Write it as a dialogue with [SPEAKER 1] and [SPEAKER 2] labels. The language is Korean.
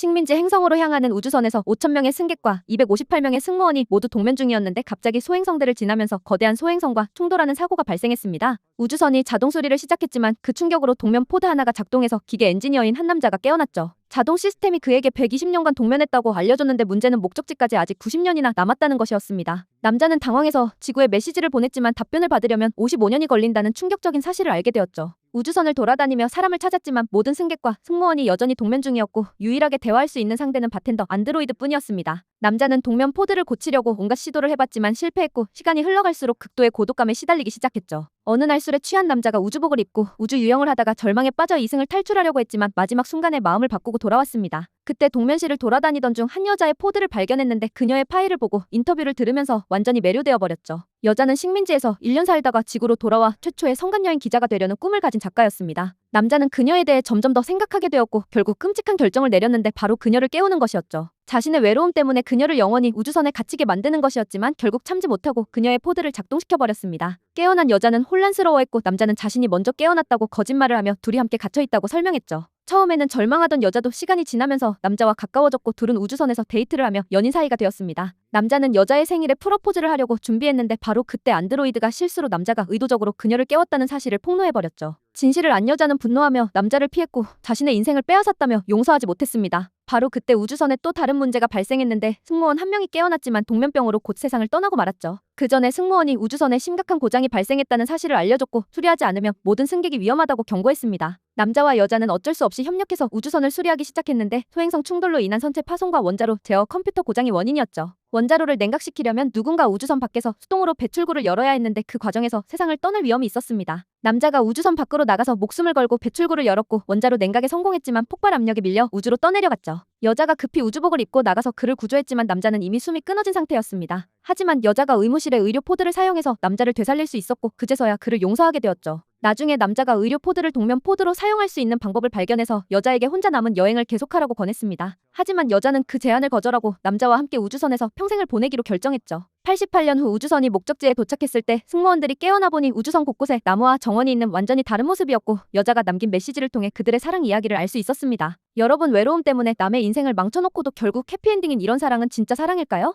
[SPEAKER 1] 식민지 행성으로 향하는 우주선에서 5천명의 승객과 258명의 승무원이 모두 동면 중이었는데 갑자기 소행성들을 지나면서 거대한 소행성과 충돌하는 사고가 발생했습니다. 우주선이 자동 수리를 시작했지만 그 충격으로 동면 포드 하나가 작동해서 기계 엔지니어인 한 남자가 깨어났죠. 자동 시스템이 그에게 120년간 동면했다고 알려줬는데 문제는 목적지까지 아직 90년이나 남았다는 것이었습니다. 남자는 당황해서 지구에 메시지를 보냈지만 답변을 받으려면 55년이 걸린다는 충격적인 사실을 알게 되었죠. 우주선을 돌아다니며 사람을 찾았지만 모든 승객과 승무원이 여전히 동면 중이었고 유일하게 대화할 수 있는 상대는 바텐더 안드로이드 뿐이었습니다. 남자는 동면 포드를 고치려고 온갖 시도를 해봤지만 실패했고 시간이 흘러갈수록 극도의 고독감에 시달리기 시작했죠. 어느 날 술에 취한 남자가 우주복을 입고 우주 유영을 하다가 절망에 빠져 이승을 탈출하려고 했지만 마지막 순간에 마음을 바꾸고 돌아왔습니다. 그때 동면시를 돌아다니던 중 한 여자의 포드를 발견했는데 그녀의 파일을 보고 인터뷰를 들으면서 완전히 매료되어 버렸죠. 여자는 식민지에서 1년 살다가 지구로 돌아와 최초의 성간여행 기자가 되려는 꿈을 가진 작가였습니다. 남자는 그녀에 대해 점점 더 생각하게 되었고 결국 끔찍한 결정을 내렸는데 바로 그녀를 깨우는 것이었죠. 자신의 외로움 때문에 그녀를 영원히 우주선에 갇히게 만드는 것이었지만 결국 참지 못하고 그녀의 포드를 작동시켜 버렸습니다. 깨어난 여자는 혼란스러워했고 남자는 자신이 먼저 깨어났다고 거짓말을 하며 둘이 함께 갇혀 있다고 설명했죠. 처음에는 절망하던 여자도 시간이 지나면서 남자와 가까워졌고 둘은 우주선에서 데이트를 하며 연인 사이가 되었습니다. 남자는 여자의 생일에 프로포즈를 하려고 준비했는데 바로 그때 안드로이드가 실수로 남자가 의도적으로 그녀를 깨웠다는 사실을 폭로해버렸죠. 진실을 안 여자는 분노하며 남자를 피했고 자신의 인생을 빼앗았다며 용서하지 못했습니다. 바로 그때 우주선에 또 다른 문제가 발생했는데 승무원 한 명이 깨어났지만 동면병으로 곧 세상을 떠나고 말았죠. 그 전에 승무원이 우주선에 심각한 고장이 발생했다는 사실을 알려줬고 수리하지 않으면 모든 승객이 위험하다고 경고했습니다. 남자와 여자는 어쩔 수 없이 협력해서 우주선을 수리하기 시작했는데 소행성 충돌로 인한 선체 파손과 원자로 제어 컴퓨터 고장이 원인이었죠. 원자로를 냉각시키려면 누군가 우주선 밖에서 수동으로 배출구를 열어야 했는데 그 과정에서 세상을 떠날 위험이 있었습니다. 남자가 우주선 밖으로 나가서 목숨을 걸고 배출구를 열었고 원자로 냉각에 성공했지만 폭발 압력에 밀려 우주로 떠내려갔죠. 여자가 급히 우주복을 입고 나가서 그를 구조했지만 남자는 이미 숨이 끊어진 상태였습니다. 하지만 여자가 의무실에 의료 포드를 사용해서 남자를 되살릴 수 있었고 그제서야 그를 용서하게 되었죠. 나중에 남자가 의료 포드를 동면 포드로 사용할 수 있는 방법을 발견해서 여자에게 혼자 남은 여행을 계속하라고 권했습니다. 하지만 여자는 그 제안을 거절하고 남자와 함께 우주선에서 평생을 보내기로 결정했죠. 88년 후 우주선이 목적지에 도착했을 때 승무원들이 깨어나 보니 우주선 곳곳에 나무와 정원이 있는 완전히 다른 모습이었고 여자가 남긴 메시지를 통해 그들의 사랑 이야기를 알 수 있었습니다. 여러분 외로움 때문에 남의 인생을 망쳐놓고도 결국 해피엔딩인 이런 사랑은 진짜 사랑일까요?